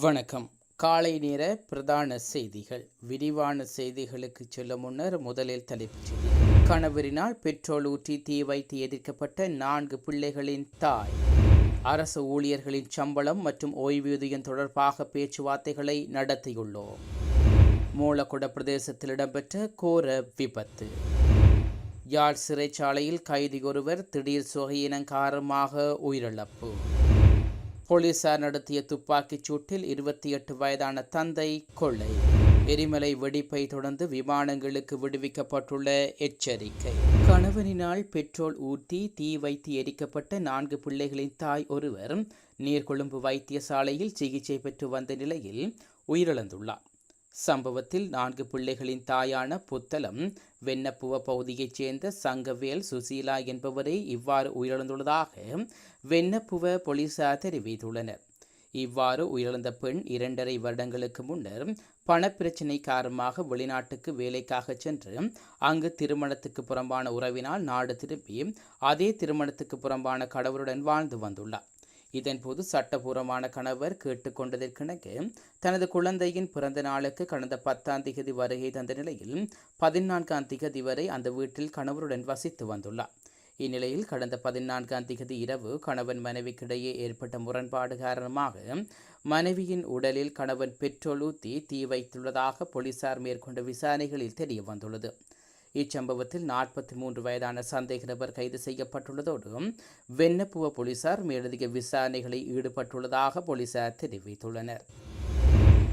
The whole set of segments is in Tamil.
வணக்கம். காலை நேர பிரதான செய்திகள். விரிவான செய்திகளுக்கு செல்ல முன்னர் முதலில் தலைப்புச் கணவரினால் பெட்ரோல் ஊற்றி தீ வைத்து எதிர்க்கப்பட்ட நான்கு பிள்ளைகளின் தாய். அரசு ஊழியர்களின் சம்பளம் மற்றும் ஓய்வூதியம் தொடர்பாக பேச்சுவார்த்தைகளை நடத்தியுள்ளோம். மூலக்குட பிரதேசத்தில் இடம்பெற்ற கோர விபத்து. யாழ் சிறைச்சாலையில் கைதி ஒருவர் திடீர் சுகையினம் காரணமாக உயிரிழப்பு. போலீசார் நடத்திய துப்பாக்கிச் சூட்டில் இருபத்தி எட்டு வயதான தந்தை கொள்ளை. எரிமலை வெடிப்பை தொடர்ந்து விமானங்களுக்கு விடுவிக்கப்பட்டுள்ள எச்சரிக்கை. கணவனினால் பெட்ரோல் ஊற்றி தீ வைத்து எரிக்கப்பட்ட நான்கு பிள்ளைகளின் தாய் ஒருவர் நீர்கொழும்பு வைத்தியசாலையில் சிகிச்சை பெற்று வந்த நிலையில் உயிரிழந்துள்ளார். சம்பவத்தில் நான்கு பிள்ளைகளின் தாயான புத்தலம் வெண்ணப்புவ பகுதியைச் சேர்ந்த சங்கவேல் சுசீலா என்பவரை இவ்வாறு உயிரிழந்துள்ளதாக வெண்ணப்புவ போலீசார் தெரிவித்துள்ளனர். இவ்வாறு உயிரிழந்த பெண் இரண்டரை வருடங்களுக்கு முன்னர் பணப்பிரச்சினை காரணமாக வெளிநாட்டுக்கு வேலைக்காக சென்று அங்கு திருமணத்துக்கு புறம்பான உறவினால் நாடு திரும்பி அதே திருமணத்துக்கு புறம்பான கடவுளுடன் வாழ்ந்து வந்துள்ளார். இதன்போது சட்டபூர்வமான கணவர் கேட்டுக்கொண்டதற்கிணங்க தனது குழந்தையின் பிறந்த நாளுக்கு கடந்த பத்தாம் திகதி வருகை தந்த நிலையில் பதினான்காம் திகதி வரை அந்த வீட்டில் கணவருடன் வசித்து வந்துள்ளார். இந்நிலையில் கடந்த பதினான்காம் திகதி இரவு கணவன் மனைவிக்கிடையே ஏற்பட்ட முரண்பாடு காரணமாக மனைவியின் உடலில் கணவன் பெட்ரோல் ஊற்றி தீ வைத்துள்ளதாக போலீசார் மேற்கொண்ட விசாரணைகளில் தெரிய வந்துள்ளது இச்சம்பவத்தில் நாற்பத்தி மூன்று வயதான சந்தேக நபர் கைது செய்யப்பட்டுள்ளதோடு வெண்ணப்புவ போலீசார் மேலதிக விசாரணைகளில் ஈடுபட்டுள்ளதாக போலீசார் தெரிவித்துள்ளனர்.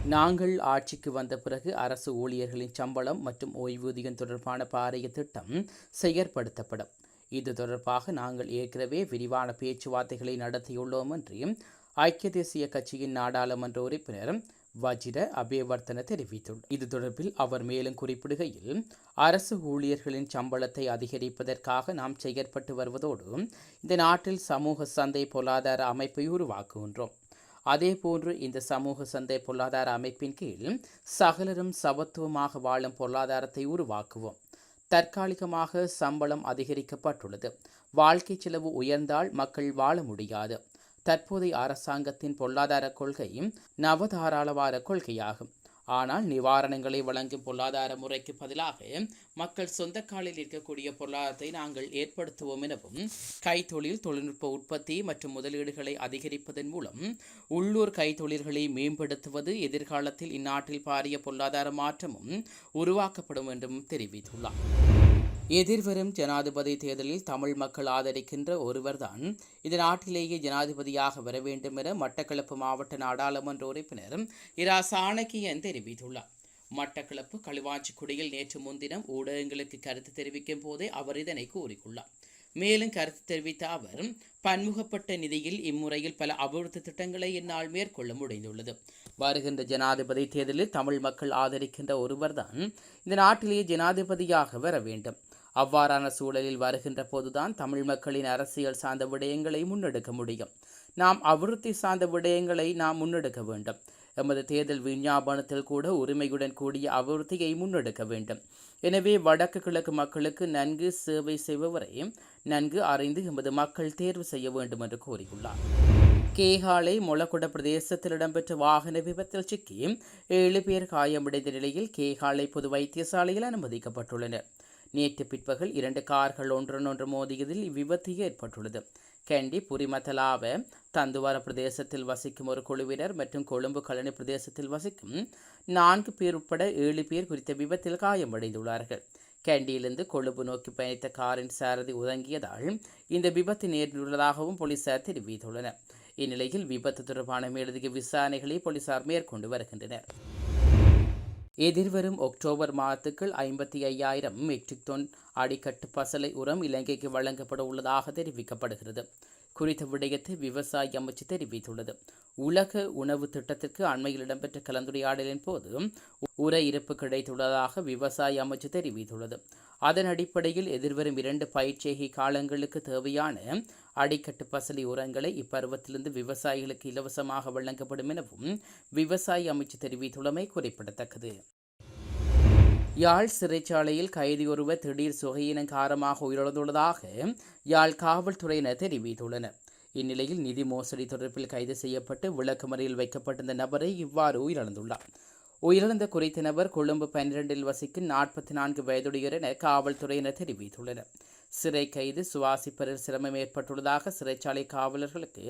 நாங்கள் ஆட்சிக்கு வந்த பிறகு அரசு ஊழியர்களின் சம்பளம் மற்றும் ஓய்வூதியம் தொடர்பான பாரிய திட்டம் செயற்படுத்தப்படும். இது தொடர்பாக நாங்கள் ஏற்கனவே விரிவான பேச்சுவார்த்தைகளை நடத்தியுள்ளோம் என்று ஐக்கிய தேசிய கட்சியின் நாடாளுமன்ற உறுப்பினர் வஜிர அபேவர்த்தன தெரிவித்துள்ளார் இது தொடர்பில் அவர் மேலும் குறிப்பிடுகையில் அரசு ஊழியர்களின் சம்பளத்தை அதிகரிப்பதற்காக நாம் செயற்பட்டு வருவதோடு இந்த நாட்டில் சமூக சந்தை பொருளாதார அமைப்பை உருவாக்குகின்றோம். அதேபோன்று இந்த சமூக சந்தை பொருளாதார அமைப்பின் கீழ் சகலரும் சமத்துவமாக வாழும் பொருளாதாரத்தை உருவாக்குவோம். தற்காலிகமாக சம்பளம் அதிகரிக்கப்பட்டுள்ளது. வாழ்க்கை செலவு உயர்ந்தால் மக்கள் வாழ முடியாது. தற்போதைய அரசாங்கத்தின் பொருளாதார கொள்கை நவதாராளவாத கொள்கையாகும். ஆனால் நிவாரணங்களை வழங்கும் பொருளாதார முறைக்கு பதிலாக மக்கள் சொந்த காலில் இருக்கக்கூடிய பொருளாதாரத்தை நாங்கள் ஏற்படுத்துவோம் எனவும் கைத்தொழில் தொழில்நுட்ப உற்பத்தி மற்றும் முதலீடுகளை அதிகரிப்பதன் மூலம் உள்ளூர் கைத்தொழில்களை மேம்படுத்துவது எதிர்காலத்தில் இந்நாட்டில் பாரிய பொருளாதார மாற்றமும் உருவாக்கப்படும் என்றும் தெரிவித்துள்ளார். எதிர்வரும் ஜனாதிபதி தேர்தலில் தமிழ் மக்கள் ஆதரிக்கின்ற ஒருவர்தான் இந்த நாட்டிலேயே ஜனாதிபதியாக வர வேண்டும் என மட்டக்களப்பு மாவட்ட நாடாளுமன்ற உறுப்பினர் இரா. சாணக்கியன் தெரிவித்துள்ளார். மட்டக்களப்பு களுவாஞ்சிக்குடியில் நேற்று முன்தினம் ஊடகங்களுக்கு கருத்து தெரிவிக்கும் போதே அவர் இதனை கூறியுள்ளார். மேலும் கருத்து தெரிவித்த அவர் பன்முகப்பட்ட நிதியில் இம்முறையில் பல அபிவிருத்தி திட்டங்களை என்னால் மேற்கொள்ள முடிந்துள்ளது. வருகின்ற ஜனாதிபதி தேர்தலில் தமிழ் மக்கள் ஆதரிக்கின்ற ஒருவர்தான் இந்த நாட்டிலேயே ஜனாதிபதியாக வர வேண்டும். அவ்வாறான சூழலில் வருகின்ற போதுதான் தமிழ் மக்களின் அரசியல் சார்ந்த விடயங்களை முன்னெடுக்க முடியும். நாம் அபிவிருத்தி சார்ந்த விடயங்களை நாம் முன்னெடுக்க வேண்டும். எமது தேர்தல் விஞ்ஞாபனத்தில் கூட உரிமையுடன் கூடிய அபிவிருத்தியை முன்னெடுக்க வேண்டும். எனவே வடக்கு கிழக்கு மக்களுக்கு நன்கு சேவை செய்பவரையும் நன்கு அறிந்து எமது மக்கள் தேர்வு செய்ய வேண்டும் என்று கூறியுள்ளார். கேகாலை மொளக்குட பிரதேசத்தில் இடம்பெற்ற வாகன விபத்தில் சிக்கி ஏழு பேர் காயமடைந்த நிலையில் கேகாலை பொது வைத்தியசாலையில் அனுமதிக்கப்பட்டுள்ளனர். நேற்று பிற்பகல் இரண்டு கார்கள் ஒன்றொன்று மோதியதில் இவ்விபத்து ஏற்பட்டுள்ளது. கண்டி புரிமத்தலாவ தந்துவார பிரதேசத்தில் வசிக்கும் ஒரு குழுவினர் மற்றும் கொழும்பு கழனி பிரதேசத்தில் வசிக்கும் நான்கு பேர் உட்பட ஏழு பேர் குறித்த விபத்தில் காயமடைந்துள்ளார்கள். கேண்டியிலிருந்து கொழும்பு நோக்கி பயணித்த காரின் சாரதி உதங்கியதால் இந்த விபத்து நேர்ந்துள்ளதாகவும் போலீசார் தெரிவித்துள்ளனர். இந்நிலையில் விபத்து தொடர்பான மேலதிக விசாரணைகளை போலீசார் மேற்கொண்டு வருகின்றனர். எதிர்வரும் அக்டோபர் மாதத்துக்குள் ஐம்பத்தி ஐயாயிரம் மெட்ரிக் டன் அடிக்கட்டு பசலை உரம் இலங்கைக்கு வழங்கப்பட உள்ளதாக தெரிவிக்கப்படுகிறது. குறித்த விடயத்தை விவசாய அமைச்சு தெரிவித்துள்ளது. உலக உணவு திட்டத்திற்கு அண்மையில் இடம்பெற்ற கலந்துரையாடலின் போது உர இருப்பு கிடைத்துள்ளதாக விவசாய அமைச்சு தெரிவித்துள்ளது. அதன் அடிப்படையில் எதிர்வரும் இரண்டு பயிற்சிகை காலங்களுக்கு தேவையான அடிக்கட்டு பசலி உரங்களை இப்பருவத்திலிருந்து விவசாயிகளுக்கு இலவசமாக வழங்கப்படும் எனவும் விவசாய அமைச்சு தெரிவித்துள்ளமை குறிப்பிடத்தக்கது. யாழ் சிறைச்சாலையில் கைதி ஒருவர் திடீர் சுகையினம் காரணமாக உயிரிழந்துள்ளதாக யாழ் காவல்துறையினர் தெரிவித்துள்ளனர். இந்நிலையில் நிதி மோசடி தொடர்பில் கைது செய்யப்பட்டு விளக்குமறையில் வைக்கப்பட்டிருந்த நபரை இவ்வாறு உயிரிழந்துள்ளார். உயிரிழந்த குறித்த நபர் கொழும்பு பன்னிரண்டில் வசிக்கும் நாற்பத்தி நான்கு வயதுடையர் என காவல்துறையினர் தெரிவித்துள்ளனர். சிறை கைது சுவாசிப்பதில் சிரமம் ஏற்பட்டுள்ளதாக சிறைச்சாலை காவலர்களுக்கு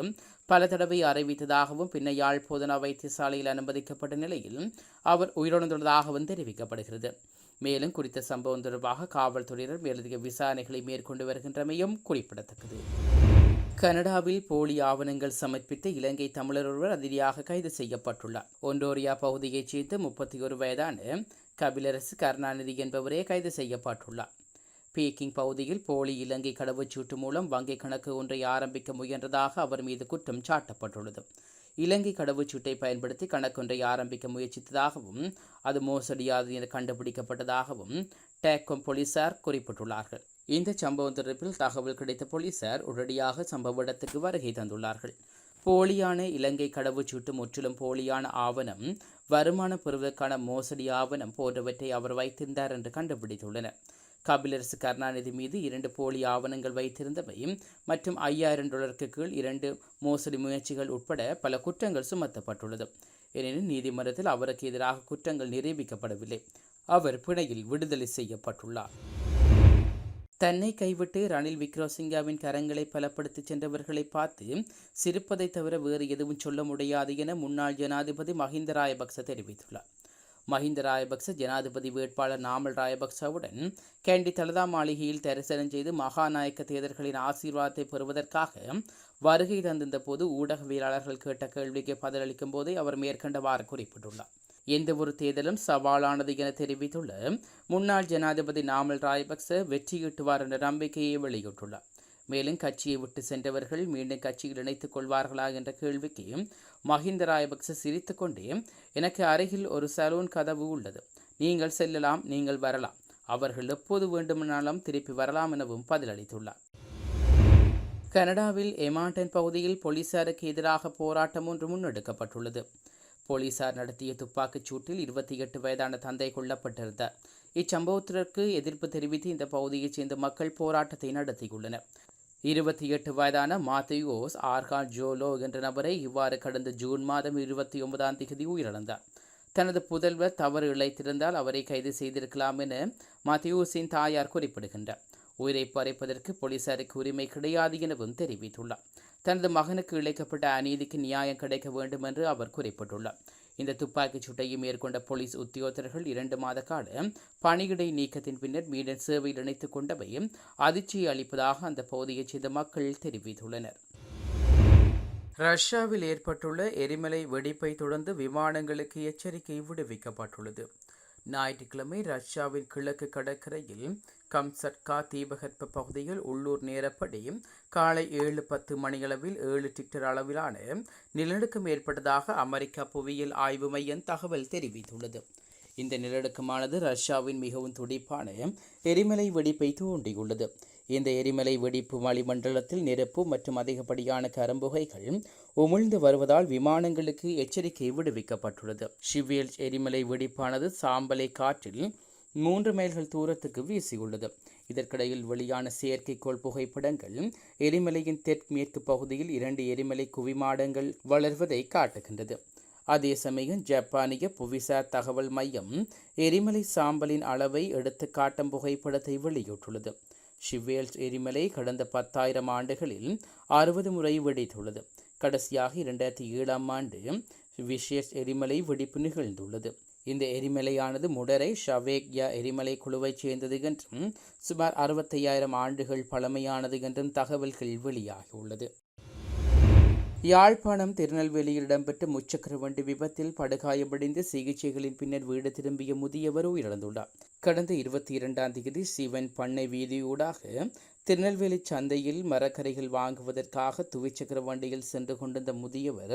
பல தடவை அறிவித்ததாகவும் பின்னர் யாழ் போதனா வைத்தியசாலையில் அனுமதிக்கப்பட்ட நிலையில் அவர் உயிரிழந்துள்ளதாகவும் தெரிவிக்கப்படுகிறது. மேலும் குறித்த சம்பவம் தொடர்பாக காவல்துறையினர் மேலதிக விசாரணைகளை மேற்கொண்டு வருகின்றமையும் குறிப்பிடத்தக்கது. கனடாவில் போலி ஆவணங்கள் சமர்ப்பித்த இலங்கை தமிழர் ஒருவர் அதிரியாக கைது செய்யப்பட்டுள்ளார். ஒன்டோரியா பகுதியைச் சேர்ந்த முப்பத்தி ஒரு வயதான கபிலரசு கருணாநிதி என்பவரே கைது செய்யப்பட்டுள்ளார். பீக்கிங் பகுதியில் போலி இலங்கை கடவுச்சீட்டு மூலம் வங்கிக் கணக்கு ஒன்றை ஆரம்பிக்க முயன்றதாக அவர் மீது குற்றம் சாட்டப்பட்டுள்ளது. இலங்கை கடவுச்சீட்டை பயன்படுத்தி கணக்கொன்றை ஆரம்பிக்க முயற்சித்ததாகவும் அது மோசடியாது என கண்டுபிடிக்கப்பட்டதாகவும் டேக்கோம் போலீசார் குறிப்பிட்டுள்ளார்கள். இந்த சம்பவம் தொடர்பில் தகவல் கிடைத்த போலீசார் உடனடியாக சம்பவ இடத்துக்கு வருகை தந்துள்ளார்கள். போலியான இலங்கை கடவுச்சீட்டு முற்றிலும் போலியான ஆவணம் வருமான பெறுவதற்கான மோசடி ஆவணம் போன்றவற்றை அவர் வைத்திருந்தார் என்று கண்டுபிடித்துள்ளனர். கபிலரசு கருணாநிதி மீது இரண்டு போலி ஆவணங்கள் வைத்திருந்தவையும் மற்றும் ஐயாயிரம் டாலருக்கு கீழ் இரண்டு மோசடி முயற்சிகள் உட்பட பல குற்றங்கள் சுமத்தப்பட்டுள்ளது. எனினும் நீதிமன்றத்தில் அவருக்கு எதிராக குற்றங்கள் நிரூபிக்கப்படவில்லை. அவர் பிணையில் விடுதலை செய்யப்பட்டுள்ளார். தன்னை கைவிட்டு ரணில் விக்ரோசிங்காவின் கரங்களை பலப்படுத்தி சென்றவர்களை பார்த்து சிரிப்பதை தவிர வேறு எதுவும் சொல்ல முடியாது என முன்னாள் ஜனாதிபதி மஹிந்த ராயபக்ச தெரிவித்துள்ளார். மஹிந்த ராயபக்ச ஜனாதிபதி வேட்பாளர் நாமல் ராயபக்சவுடன் கேண்டி தலதா மாளிகையில் தரிசனம் செய்து மகாநாயக்க தேர்தல்களின் ஆசீர்வாதத்தை பெறுவதற்காக வருகை தந்திருந்த போது ஊடகவியலாளர்கள் கேட்ட கேள்விக்கு பதிலளிக்கும் போதே அவர் மேற்கண்டவாறு குறிப்பிட்டுள்ளார். எந்த ஒரு தேர்தலும் சவாலானது என தெரிவித்துள்ள முன்னாள் ஜனாதிபதி நாமல் ராயபக்ச வெற்றியீட்டுவார் என்ற நம்பிக்கையை வெளியிட்டுள்ளார். மேலும் கட்சியை விட்டு சென்றவர்கள் மீண்டும் கட்சியில் இணைத்துக் கொள்வார்களா என்ற கேள்விக்கு மஹிந்த ராயபக்ச சிரித்துக்கொண்டே எனக்கு அருகில் ஒரு சலூன் கதவு உள்ளது. நீங்கள் செல்லலாம் நீங்கள் வரலாம். அவர்கள் எப்போது வேண்டுமானாலும் திருப்பி வரலாம் எனவும் பதிலளித்துள்ளார். கனடாவில் எமாண்டன் பகுதியில் போலீசாருக்கு எதிராக போராட்டம் ஒன்று முன்னெடுக்கப்பட்டுள்ளது. போலீசார் நடத்திய துப்பாக்கிச் சூட்டில் இருபத்தி எட்டு வயதான தந்தை கொல்லப்பட்டிருந்தார். இச்சம்பவத்திற்கு எதிர்ப்பு தெரிவித்து இந்த பகுதியைச் சேர்ந்த மக்கள் போராட்டத்தை நடத்தியுள்ளனர். இருபத்தி எட்டு வயதான மாத்தியோஸ் ஆர்கான் ஜோலோ என்ற நபரை இவ்வாறு கடந்த ஜூன் மாதம் இருபத்தி ஒன்பதாம் தேதி உயிரிழந்தார். தனது புதல்வர் தவறு இழைத்திருந்தால் அவரை கைது செய்திருக்கலாம் என மாத்தியோஸின் தாயார் குறிப்பிடுகின்றார். உயிரை பறைப்பதற்கு போலீசாருக்கு உரிமை கிடையாது எனவும் தெரிவித்துள்ளார். தனது மகனுக்கு இழைக்கப்பட்ட அநீதிக்கு நியாயம் கிடைக்க வேண்டும் என்று அவர் குறிப்பிட்டுள்ளார். இந்த துப்பாக்கிச் சூட்டையும் மேற்கொண்ட போலீஸ் உத்தியோகத்தர்கள் இரண்டு மாத கால பணியிடை நீக்கத்தின் பின்னர் மீண்டும் சேவையில் இணைத்துக் கொண்டவையும் அதிர்ச்சியை அளிப்பதாக அந்த பகுதியைச் சேர்ந்த மக்கள் தெரிவித்துள்ளனர். ரஷ்யாவில் ஏற்பட்டுள்ள எரிமலை வெடிப்பை தொடர்ந்து விமானங்களுக்கு எச்சரிக்கை விடுவிக்கப்பட்டுள்ளது. ஞாயிற்றுக்கிழமை ரஷ்யாவின் கிழக்கு கடற்கரையில் கம்சட்கா தீபகற்ப பகுதியில் உள்ளூர் நேரப்படி காலை ஏழு பத்து மணியளவில் ஏழு டிக்டர் அளவிலான நிலநடுக்கம் ஏற்பட்டதாக அமெரிக்கா புவியியல் ஆய்வு மையம் தகவல் தெரிவித்துள்ளது. இந்த நிலநடுக்கமானது ரஷ்யாவின் மிகவும் துடிப்பான எரிமலை வெடிப்பை தூண்டியுள்ளது. இந்த எரிமலை வெடிப்பு வளிமண்டலத்தில் நெருப்பு மற்றும் அதிகப்படியான கரும்புகைகள் உமிழ்ந்து வருவதால் விமானங்களுக்கு எச்சரிக்கை விடுவிக்கப்பட்டுள்ளது. ஷிவேல் எரிமலை வெடிப்பானது சாம்பலை காற்றில் மூன்று மைல்கள் தூரத்துக்கு வீசியுள்ளது. இதற்கிடையில் வெளியான செயற்கைக்கோள் புகைப்படங்கள் எரிமலையின் தெற்மேற்கு பகுதியில் இரண்டு எரிமலை குவிமாடங்கள் வளர்வதை காட்டுகின்றது. அதே சமயம் ஜப்பானிய புவிசார் தகவல் மையம் எரிமலை சாம்பலின் அளவை எடுத்து காட்டும் புகைப்படத்தை வெளியிட்டுள்ளது. ஷிவேல்ஸ் எரிமலை கடந்த பத்தாயிரம் ஆண்டுகளில் அறுபது முறை வெடித்துள்ளது. கடைசியாக இரண்டாயிரத்தி ஏழாம் ஆண்டு விசேஷ் எரிமலை வெடிப்பு நிகழ்ந்துள்ளது. இந்த எரிமலையானது முடரை ஷவேக்யா எரிமலை குழுவைச் சேர்ந்தது என்றும் சுமார் அறுபத்தையாயிரம் ஆண்டுகள் பழமையானது என்றும் தகவல்கள் வெளியாகியுள்ளது. யாழ்ப்பாணம் திருநெல்வேலியில் இடம்பெற்ற முச்சக்கர வண்டி விபத்தில் படுகாயமடைந்து சிகிச்சைகளின் பின்னர் வீடு திரும்பிய முதியவர் உயிரிழந்துள்ளார். கடந்த இருபத்தி இரண்டாம் தேதி சிவன் பண்ணை வீதியூடாக திருநெல்வேலி சந்தையில் மரக்கரைகள் வாங்குவதற்காக துவிச்சக்கர வண்டியில் சென்று கொண்டிருந்த முதியவர்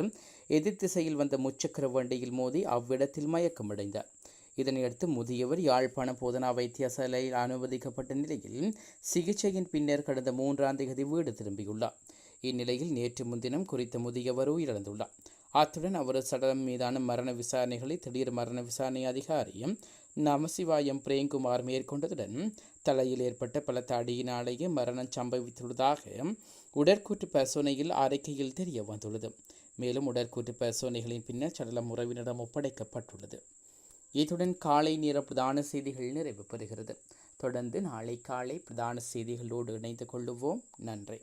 எதிர் திசையில் வந்த முச்சக்கர வண்டியில் மோதி அவ்விடத்தில் மயக்கமடைந்தார். இதனையடுத்து முதியவர் யாழ்ப்பாண போதனா வைத்தியசாலையில் அனுமதிக்கப்பட்ட நிலையில் சிகிச்சையின் பின்னர் கடந்த மூன்றாம் தேதி வீடு திரும்பியுள்ளார். இந்நிலையில் நேற்று முன்தினம் குறித்த முதியவர் உயிரிழந்துள்ளார். அத்துடன் அவரது சடலம் மீதான மரண விசாரணைகளை திடீர் மரண விசாரணை அதிகாரியும் நமசிவாயம் பிரேம்குமார் மேற்கொண்டதுடன் தலையில் ஏற்பட்ட பல தடியினாலேயே மரணம் சம்பவித்துள்ளதாக உடற்கூற்று பரிசோதனையில் அறிக்கையில் தெரிய வந்துள்ளது. மேலும் உடற்கூற்று பரிசோதனைகளின் பின்னர் சடலம் உறவினரிடம் ஒப்படைக்கப்பட்டுள்ளது. இத்துடன் காலை நேர பிரதான செய்திகள் நிறைவு பெறுகிறது தொடர்ந்து நாளை காலை பிரதான செய்திகளோடு இணைந்து கொள்ளுவோம். நன்றி.